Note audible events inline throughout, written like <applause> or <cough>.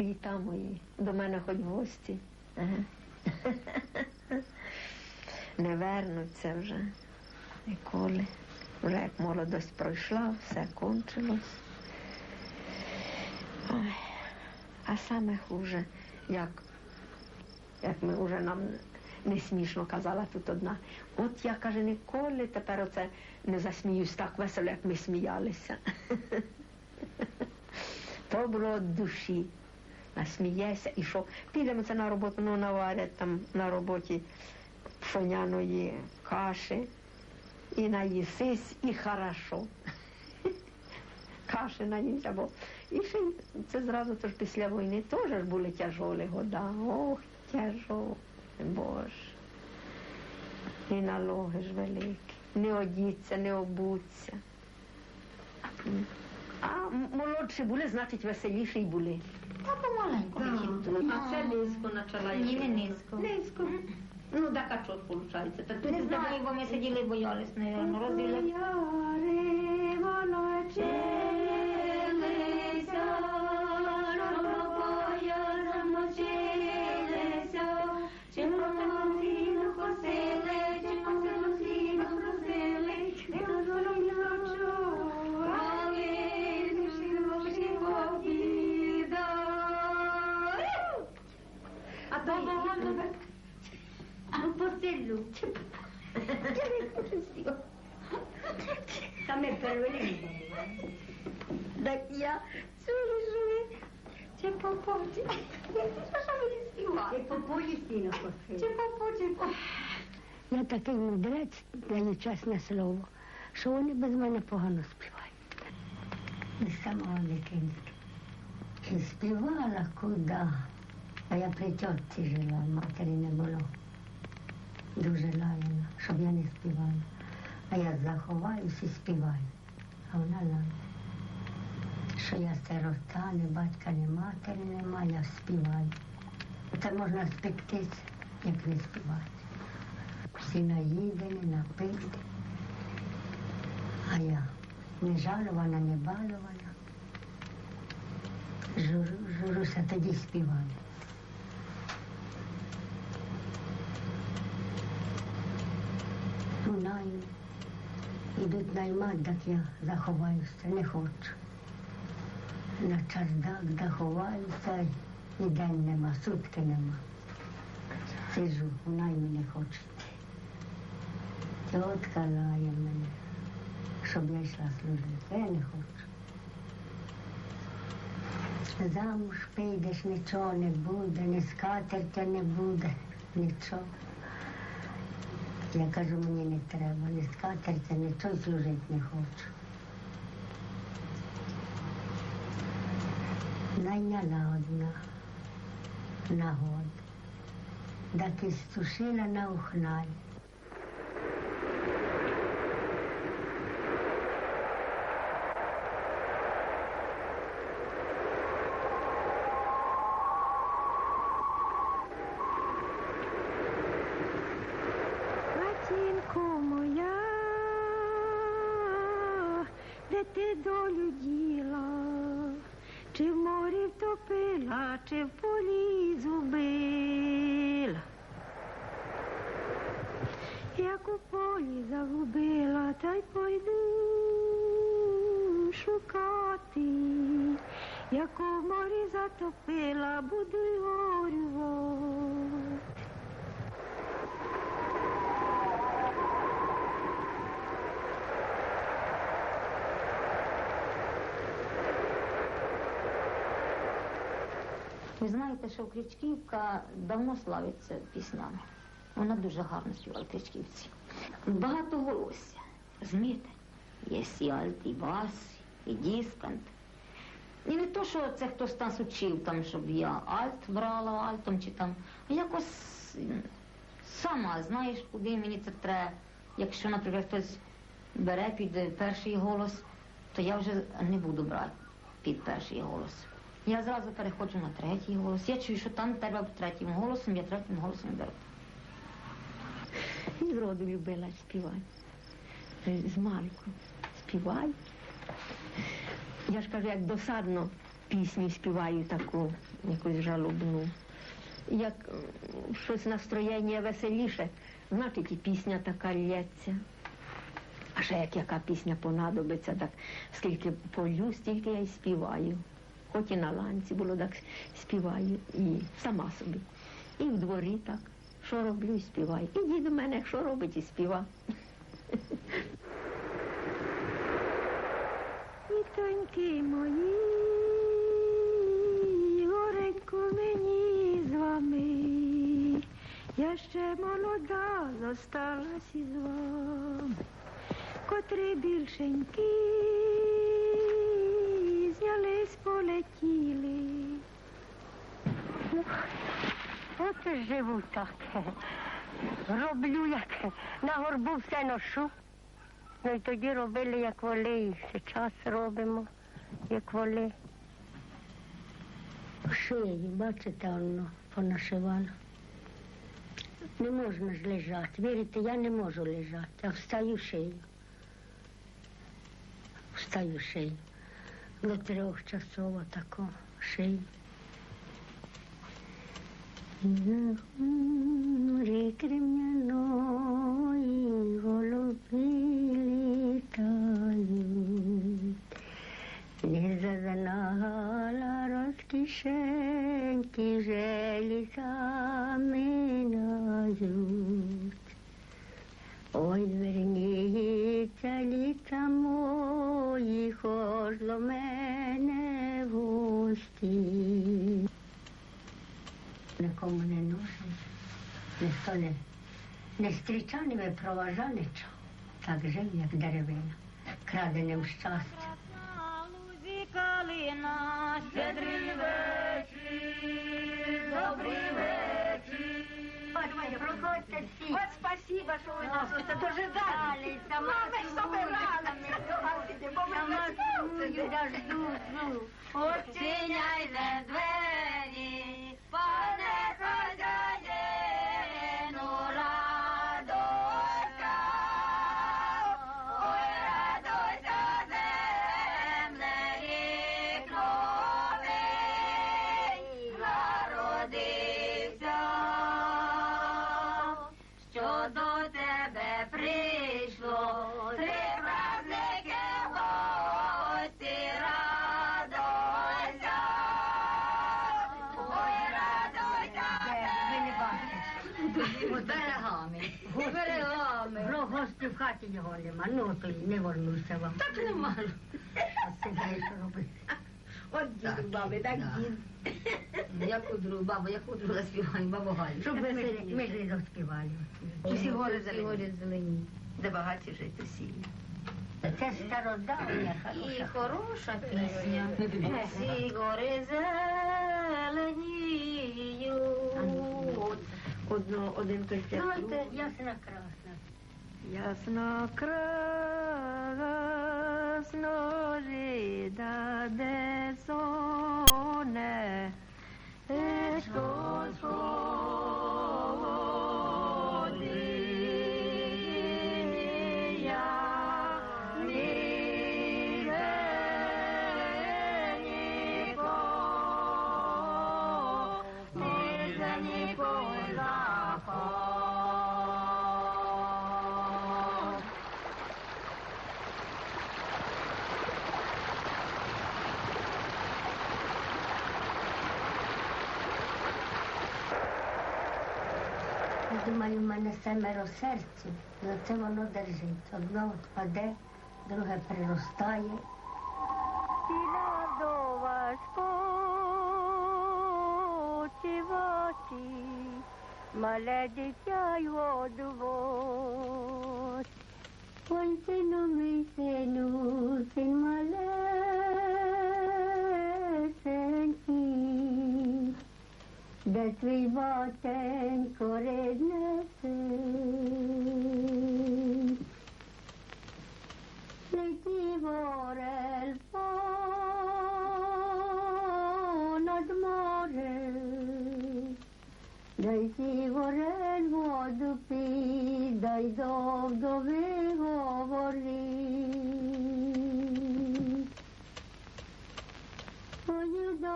Літа мої, до мене хоч в гості. <laughs> Не вернуться вже ніколи. Вже як молодость пройшла, все кончилось. Ой. А саме хуже, як, як ми вже нам не смішно казала тут одна. От я каже, ніколи тепер оце не засміюсь так весело, як ми сміялися. <laughs> То було від душі. Насмієшся і що підемо це на роботу, ну наварять там на роботі пшоняної каші і наїсись, і хорошо. Каші наїсться, бо і ще це зразу тож після війни теж були тяжолі года. Ох, тяжолі, Боже. І налоги ж великі. Не одіться, не обуться. А молодші були, значить, веселіші й були. Та помаленьку. А це низько почала. Ні, не низько. Низько. Ну, так а що виходить? Та тут Не знаю, бо ми сиділи і боялись, мабуть, розділяти. Та ми перевели. Так я цілу живу. Чи попоті? Що мені співати? по полі Чи попоті? Я такий мудрець, даю чесне слово, що вони без мене погано співають. З самого дитинства. І співала куди. А я при тьотці жила, матері не було. Дуже лаяла, щоб я не співала. А я заховаюсь і співаю. А вона лає. Що я сирота, не батька, ні матері нема, я співаю. Це можна спектися, як не співати. Всі наїдені, напиті. А я не жалувана, не балована. Журу, журуся тоді співаю. Ну, найм. Ідуть наймати, так я заховаюся, не хочу. На чердак заховаюся, і день нема, сутки нема. Сижу, у наймі не хочу. йти. Тітка лає мене, щоб я йшла служити. Я не хочу. Замуж підеш, нічого не буде, ні скатертя не буде, нічого. Я кажу, мені не треба, ні скатерця, не той служити не хочу. Найняла одна нагода, так і стушила на ухнай. Ти долю діла, чи в морі втопила, чи в полі зубила. Як у полі загубила, та й пойду шукати, як у морі затопила, буду й Знаєте, що Кричківка давно славиться піснями. Вона дуже гарно співала Кричківці. Багато голосся. Розумієте? Є і альт, і бас, і дискант. І не то, що це хтось нас учив, там, щоб я альт брала альтом чи там. Якось сама знаєш, куди мені це треба. Якщо, наприклад, хтось бере під перший голос, то я вже не буду брати під перший голос. Я зразу переходжу на третій голос. Я чую, що там треба третім голосом, я третім голосом беру. І зроду любила співати. Е, З Марку. Співай. Я ж кажу, як досадно пісню співаю таку, якусь жалобну. Як е, щось настроєння веселіше, значить і пісня така лється. А ще як яка пісня понадобиться, так скільки полю, стільки я й співаю. Хоч і на ланці було, так співаю і сама собі. І в дворі так. Що роблю і співаю. І дід у мене, що робить і співа. <laughs> Вітоньки мої, горенько мені з вами, я ще молода зосталась із вами, котрі більшенькі знялись, полетіли. І живу так. Роблю, як на горбу все ношу. Ну і тоді робили, як воли, і зараз робимо, як воли. Шиї, бачите, воно понашивано. Не можна ж лежати. Вірите, я не можу лежати, я встаю шию. Встаю шию. До трьох часов тако шию. Рік горі не. Так жив, як деревина, краденим щастя. калина, щедрий вечір, добрий вечір. Проходьте всі. От спасибо, що ви нас оце дожидали. Сама Ми ж собиралися бо ми Сама не знали. жду, я жду, жду. Відчиняйте двері, його нема. Ну, то й не волнуйся вам. Так нема. А сидай, що робити. От дід баби, так дід. Яку другу бабу, яку другу заспіваю, бабу Галю. Щоб ми, ж- ми ж розпівали. Усі гори зелені. зелені. Де багаті жити сілі. Це стародавня, І хороша. хороша пісня. Всі гори зеленіють. Одно, один той Давайте, ясна красна. Ясно красно жида де соне, Ешко думаю, в мене семеро серців, і оце воно держить. Одно впаде, друге приростає. Мале дитя й воду. Ой, сину мій сину, син маленький, Dăsui voce în corect nesânt. Lici vor el fon od more, Dăsui vor el vod pi, dai dov dovin.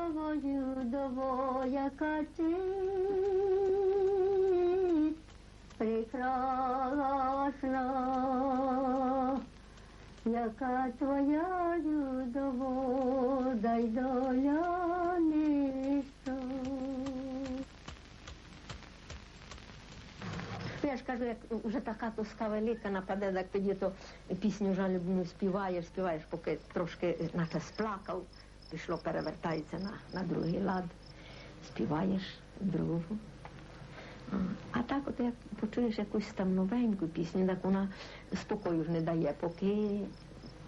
Юдово, юдово, яка ти прекрасна, яка твоя юдово, дай доля ніщо. Я ж кажу, як вже така тоска велика нападе, так тоді то пісню жалібну співаєш, співаєш, поки трошки наче сплакав, пішло, перевертається на, на другий лад, співаєш другу. А, так, от як почуєш якусь там новеньку пісню, так вона спокою ж не дає, поки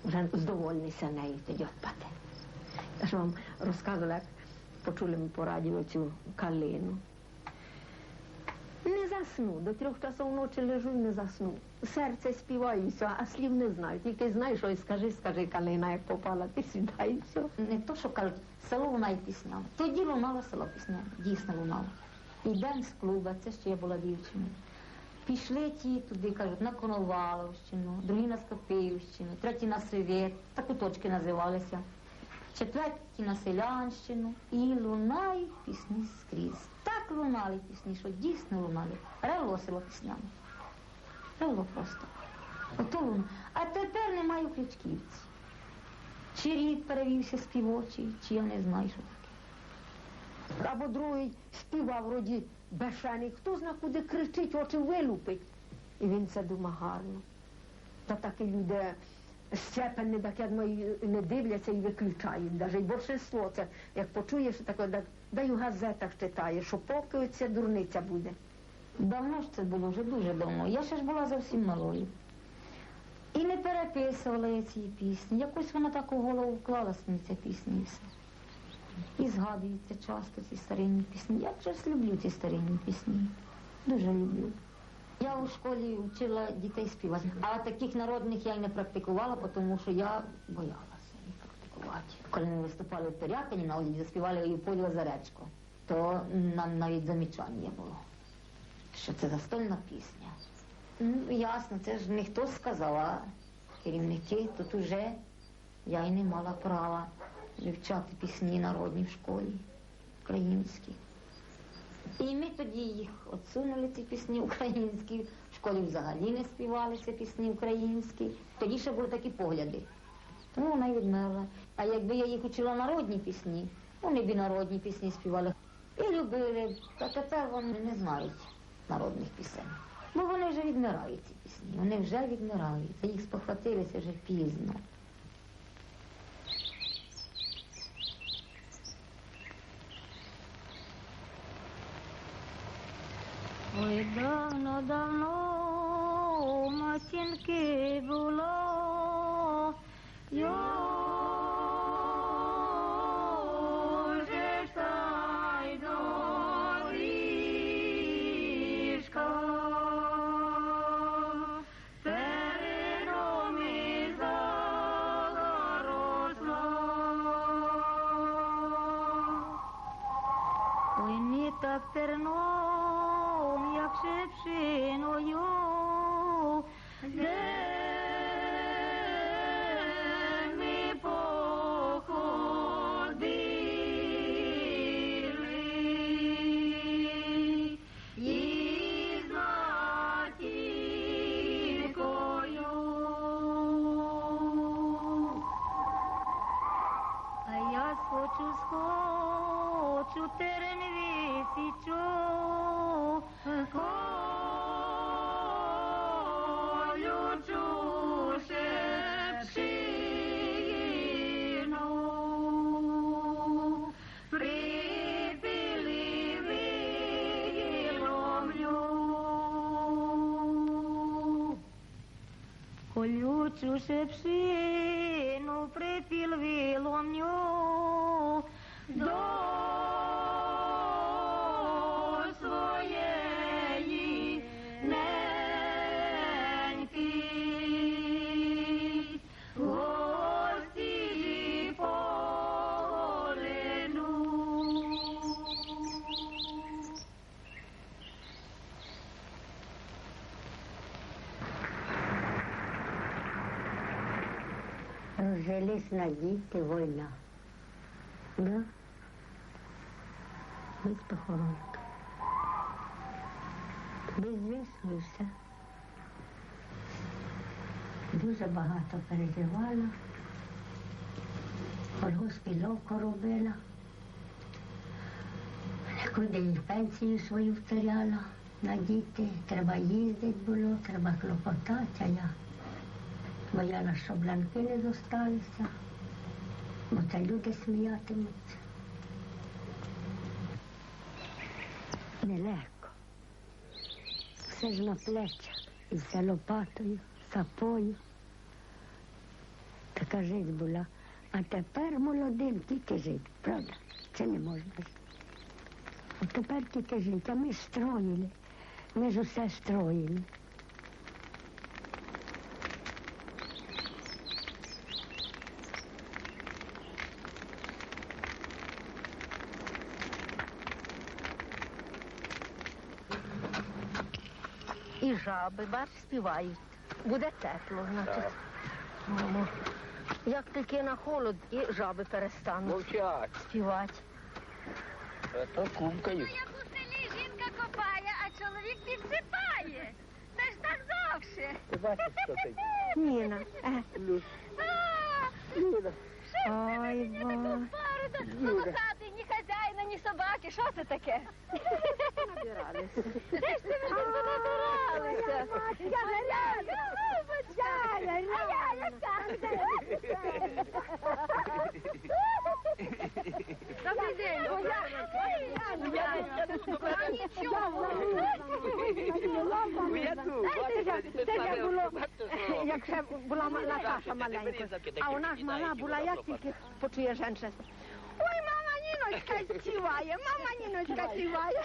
вже здовольнися нею, тоді впаде. Я ж вам розказувала, як почули ми по радіо цю калину. Не засну. До трьох часов ночі лежу і не засну. Серце співаю, і все, а слів не знаю. Тільки знаєш, ой, скажи, скажи, калина, як попала, ти сідай, все. Не то, що кажуть, село лунає піснями. Тоді лунало село піснями, дійсно лунало. Йдемо з клуба, це ще я була дівчиною. Пішли ті туди, кажуть, на Коноваловщину, другі на Скопиївщину, треті на Свет, так куточки називалися. Четверті на Селянщину. І лунають пісні скрізь. Так лунали пісні, що дійсно лунали. Ревло село піснями. Ревло просто. Ото луна. А тепер немає у Ключківці. Чи рід перевівся співочий, чи я не знаю, що таке. Або другий співав вроді бешений, хто зна куди кричить, очі вилупить. І він це дума гарно. Та такі люди щепені, так не дивляться і виключають. І більшинство це, як почуєш таке, так, да й у газетах читає, що поки ця дурниця буде. Давно ж це було, вже дуже давно. Я ще ж була зовсім малою. І не переписувала я ці пісні. Якось вона так у голову вклалась мені ця пісня і все. І згадуються часто ці старинні пісні. Я вже люблю ці старинні пісні. Дуже люблю. Я у школі вчила дітей співати, а таких народних я й не практикувала, тому що я боялася їх практикувати. Коли ми виступали в Пирятині на заспівали і полі Озеречко, то нам навіть замічання було, що це застольна пісня. Ну, ясно, це ж не хто сказав, а керівники, тут уже я й не мала права вивчати пісні народні в школі, українські. І ми тоді їх отсунули, ці пісні українські, в школі взагалі не співалися пісні українські. Тоді ще були такі погляди. Тому вона відмерла. А якби я їх учила народні пісні, вони б і народні пісні співали. І любили, та тепер вони не знають народних пісень. Бо вони вже відмирають ці пісні, вони вже відмирають. Їх спохватилися вже пізно. Ой, давно, давно у матінки було, йоже Колючу шепшину припіл виломню до на діти, війна. Да? Без похоронок. Безвісно і все. Дуже багато переживала. Колгоспіловку робила. Куди і пенсію свою втеряла на діти. Треба їздити було, треба клопотати, а я боялась, щоб ланки не зосталися, бо це люди сміятимуться. Нелегко. Все ж на плечах, і все лопатою, сапою. Така життя була. А тепер молодим тільки жити, правда? Це не можна жити. А тепер тільки жити, а ми ж строїли. Ми ж усе строїли. І жаби, бач, співають. Буде тепло, значить. Мамо. Як тільки на холод, і жаби перестануть Мовчать, співати. то кумкають. Як у селі жінка копає, а чоловік підсипає. Це ж так завжди. Ти бачиш, що це? Ніна. Е. Люд. Люда. Ой, до свого хати, ні хазяїна, ні собаки. Що це таке? Де ж ти ви? Я. А? Добрий день. Ой, нічого. Це ж було, як ще була ма- Наташа маленька. А у нас мала була, як тільки почує жінка. Ой, мама Ніночка співає, мама Ніночка співає.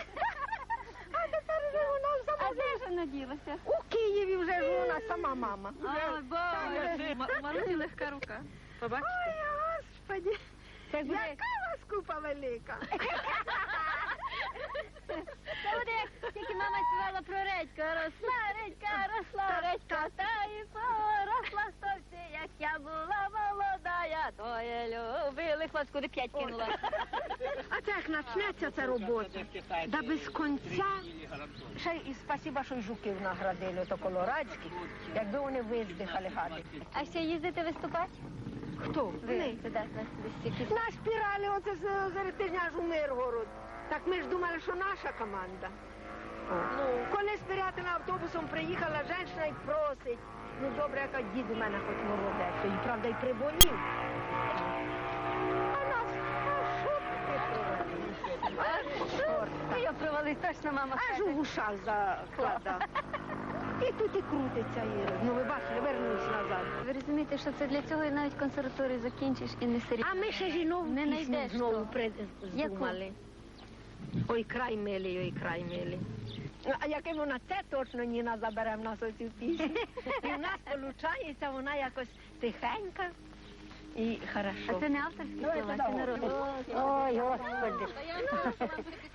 Тепер вже вона сама. А де ж вона ділася? У Києві вже ж вона сама мама. Ой, боже, Марусі легка рука. Ой, господі. Яка у вас купа велика. <laughs> Це буде як тільки мама співала про редьку. Росла редька, росла редька, та і поросла стовці, як я була молода, я твоє любили. Хлопці, куди п'ять кинула. А це як почнеться ця робота, да без конця. Ще й спасіба, що й жуків наградили, то колорадських, якби вони виздихали хати. А ще їздити виступати? Хто? Ви якісь. Нас спірали оце з аж у Миргород. Так ми ж думали, що наша команда. Ну, коли з Пирятина автобусом приїхала жінка і просить. Ну добре, яка дід у мене хоч молодець, і правда й приболів. А нас, а що ти провалив? А. Ви його точно мама Аж у вушах закладав. І тут і крутиться, і, ну ви бачили, вернусь назад. Ви розумієте, що це для цього і навіть консерваторію закінчиш і не серйозно. А ми ще жінок Не пісню знайдеш знову того. придумали. Ой, край милий, ой, край милий. Ну, А яке вона це точно Ніна забере в нас оцю пісню. <laughs> І в нас виходить, вона якось тихенька і А це не авторські слова, це народні. Ой, господи.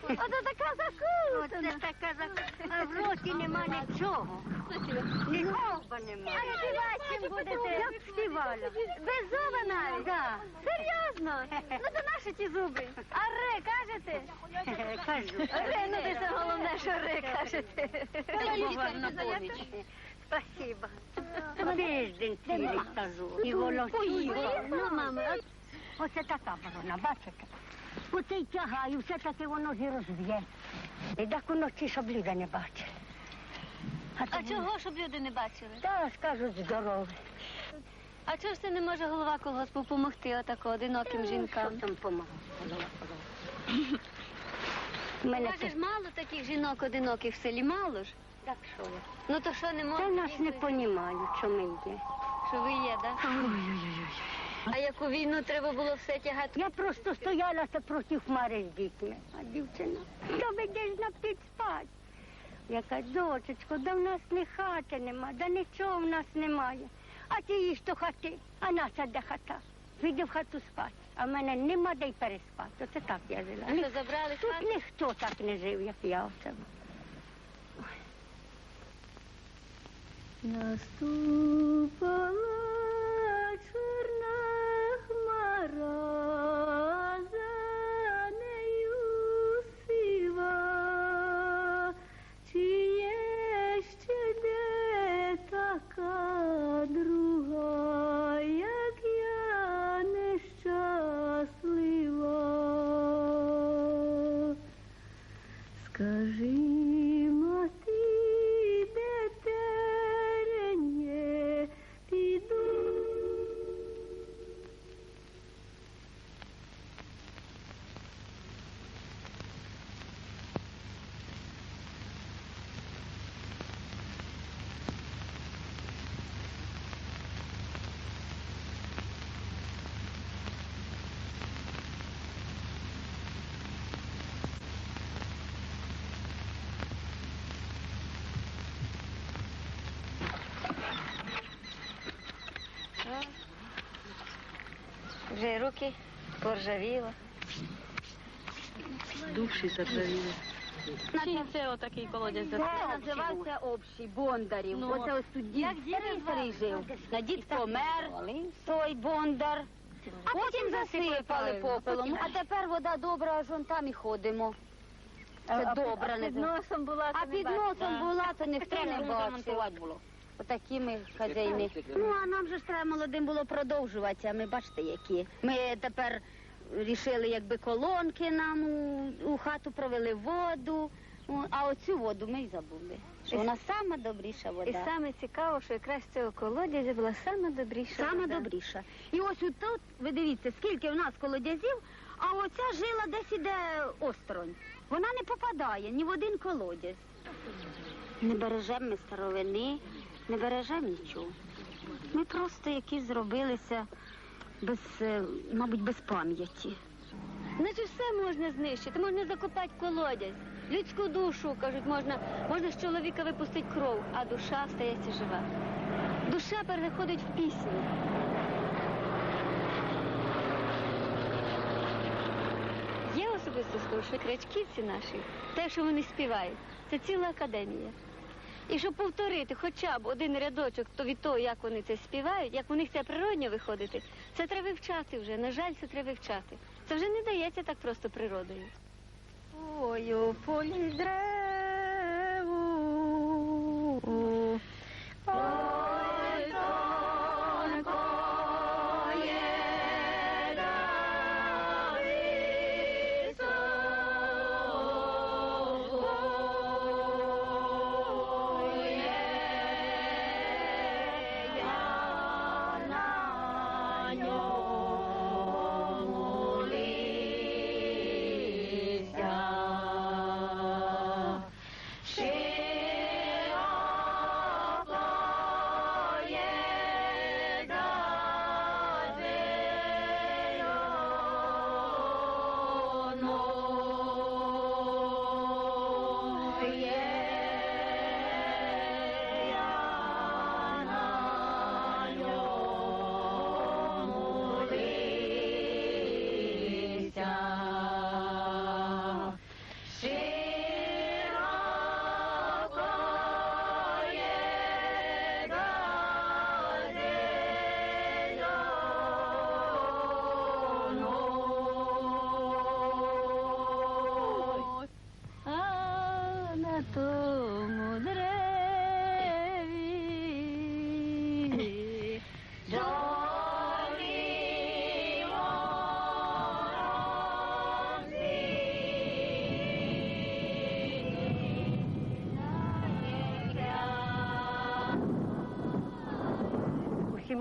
Ото така закутана. Оце така за- а в роті нема нічого. Нічого нема. А чим будете? Як співала? Без зуба навіть? Да. Серйозно? Ну то наші ті зуби. А ре кажете? Ре, ну ти це головне, що ре кажете. Спасибо. Тиждень цілий кажу. І волочу. Ну, мама, Оце така ворона, бачите? Оце й тягаю, все-таки воно ж і розб'є. І так уночі, щоб люди не бачили. А тоді- чого, щоб люди не бачили? Та скажуть здорові. А чого ж це не може голова колгоспу допомогти отако одиноким жінкам? Що там помогу? Мене Може ж мало таких жінок одиноких в селі, мало ж? так що я. Ну то що не Та можна? нас не понімають, що ми є. Що ви є, так? А яку війну треба було все тягати? Я просто стоялася проти хмари з дітьми. А дівчина, доведеш на підспать. Я кажу, дочечко, да в нас ні хати нема, да нічого в нас немає. А ти їж то хати, а наша де хата. Піди в хату спати. А в мене нема де й переспати. Оце так я жила. Ні- забрали Тут хату? ніхто так не жив, як я оце. Наступала Вже руки поржавіло. Душі заржавіли. Чий це отакий колодязь Це називався общий Бондарів. Ну, Оце ось тут дід старий старий жив. На дід помер, той Бондар. А потім засипали попелом. А тепер вода добра, аж он там і ходимо. Це добра не носом була, А під носом була, то ніхто не бачив. було. Отакі ми хазяїни. Ну, а нам же ж треба молодим було продовжувати, а ми бачите, які. Ми тепер рішили, якби колонки нам у, у хату провели воду. Ну, А оцю воду ми й забули. Що вона сама добріша вода. І саме цікаво, що якраз цього колодязя була саме добріша. Сама вода. добріша. І ось тут, ви дивіться, скільки в нас колодязів, а оця жила десь іде осторонь. Вона не попадає ні в один колодязь. Не бережемо ми старовини, не бережемо нічого. Ми просто якісь зробилися без, е, мабуть, без пам'яті. Значить, все можна знищити, можна закопати колодязь. Людську душу, кажуть, можна, можна з чоловіка випустити кров, а душа стається жива. Душа переходить в пісню. Є особисто скажу, що крячківці наші, те, що вони співають, це ціла академія. І щоб повторити хоча б один рядочок то від того, як вони це співають, як у них це природньо виходити, це треба вивчати вже. На жаль, це треба вивчати. Це вже не дається так просто природою. Ой, у полі древу.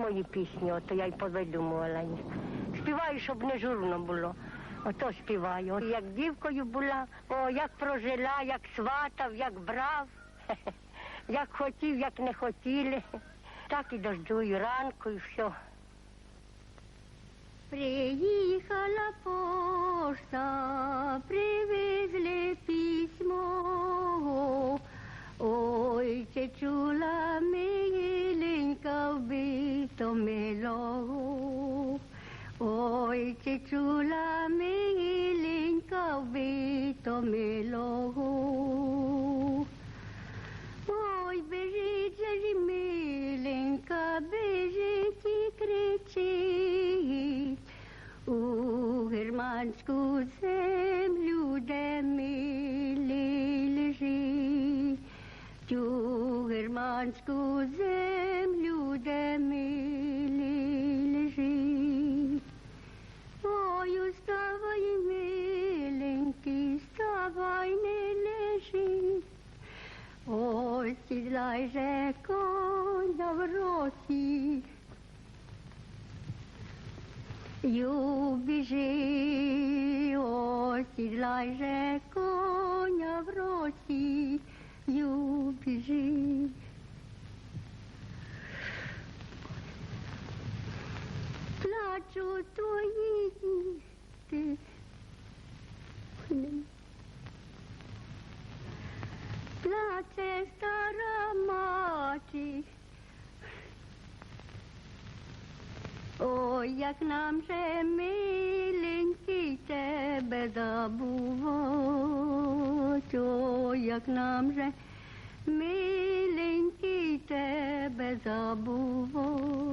Мої пісні, ото я й повидумувала. Співаю, щоб не журно було. Ото співаю. Як дівкою була, о, як прожила, як сватав, як брав, <laughs> як хотів, як не хотіли. Так і дождую ранку і все. Приїхала пошта, привезли письмо. Ой, чи чула миленька вбито милого. Ой, чи чула миленька вбито милого. Ой, біжить же ж миленька, біжить і кричить. У германську землю, Плаче стара мати. Ой, як нам же миленький тебе забувать, ой, як нам же миленький тебе забувать.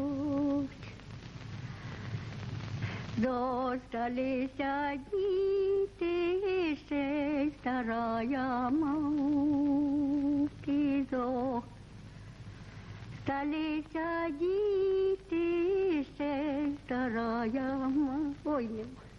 Зосталися діти, ще старая мати, Сталися діти, ще й старая мати. Ой, нема.